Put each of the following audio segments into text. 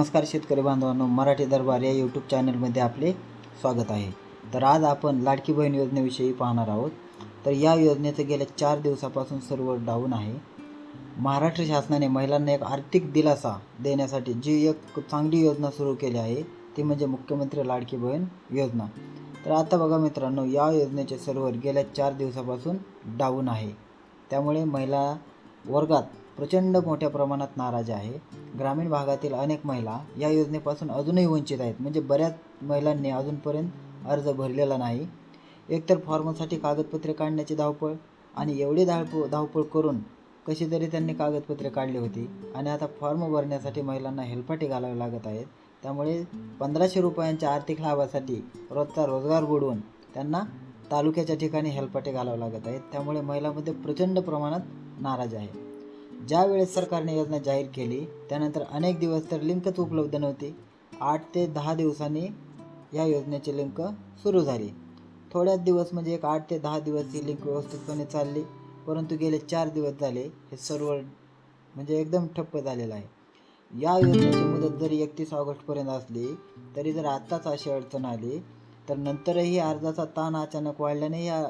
नमस्कार शेतकरी बांधवांनो मराठी दरबार या यूट्यूब चॅनलमध्ये आपले स्वागत आहे. तर आज आपण लाडकी बहीण योजनेविषयी पाहणार आहोत. तर या योजनेचं गेल्या चार दिवसापासून सर्व डाऊन आहे. महाराष्ट्र शासनाने महिलांना एक आर्थिक दिलासा देण्यासाठी जी एक चांगली योजना सुरू केली आहे ती म्हणजे मुख्यमंत्री लाडकी बहीण योजना. तर आता बघा मित्रांनो या योजनेचे सर्व्हर गेल्या चार दिवसापासून डाऊन आहे. त्यामुळे महिला वर्गात प्रचंड मोठ्या प्रमाणात नाराज आहे. ग्रामीण भागातील अनेक महिला या योजनेपासून अजूनही वंचित आहेत. म्हणजे बऱ्याच महिलांनी अजूनपर्यंत अर्ज भरलेला नाही. एकतर फॉर्मसाठी कागदपत्रे काढण्याची धावपळ आणि एवढी धावपळ धावपळ करून कशी तरी त्यांनी कागदपत्रे काढली होती आणि आता फॉर्म भरण्यासाठी महिलांना हेलपाटे घालावे लागत आहेत. त्यामुळे पंधराशे रुपयांच्या आर्थिक लाभासाठी रोजचा रोजगार बुडवून त्यांना तालुक्याच्या ठिकाणी हेलपाटे घालावे लागत आहेत. त्यामुळे महिलांमध्ये प्रचंड प्रमाणात नाराज आहे. ज्या वेळेस सरकारने योजना जाहीर केली त्यानंतर अनेक दिवस तर लिंकच उपलब्ध नव्हती. आठ ते दहा दिवसांनी या योजनेची लिंक सुरू झाली. थोड्याच दिवस म्हणजे एक आठ ते दहा दिवस ही लिंक व्यवस्थितपणे चालली परंतु गेले चार दिवस झाले हे सर्व म्हणजे एकदम ठप्प झालेलं आहे. या योजनेची मुदत जरी एकतीस ऑगस्टपर्यंत असली तरी जर आत्ताच अशी अडचण आली तर नंतरही अर्जाचा ताण अचानक वाढल्याने या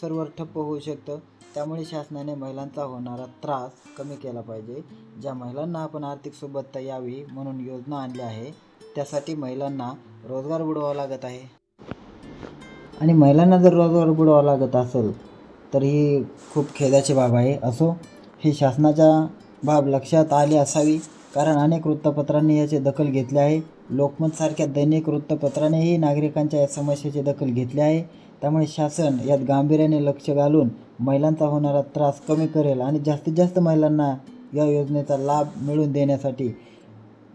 सर्व्हर ठप्प होऊ शकतं. त्यामुळे शासनाने महिलांचा होणारा त्रास कमी केला पाहिजे. ज्या महिलांना आपण आर्थिक सुबत्ता यावी म्हणून योजना आणली आहे त्यासाठी महिलांना रोजगार बुडवावा लागत आहे. आणि महिलांना जर रोजगार बुडवावा लागत असेल तर ही खूप खेदाची बाब आहे. असो ही शासनाच्या बाब लक्षात आली असावी कारण अनेक वृत्तपत्रांनी याची दखल घेतली आहे. लोकमतसारख्या दैनिक वृत्तपत्रानेही नागरिकांच्या या समस्येची दखल घेतली आहे. त्यामुळे शासन यात गांभीर्याने लक्ष घालून महिलांचा होणारा त्रास कमी करेल आणि जास्तीत जास्त महिलांना या योजनेचा लाभ मिळवून देण्यासाठी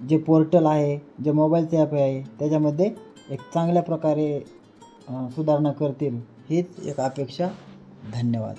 जे पोर्टल आहे जे मोबाईलचे ॲप आहे त्याच्यामध्ये एक चांगल्या प्रकारे सुधारणा करतील हीच एक अपेक्षा. धन्यवाद.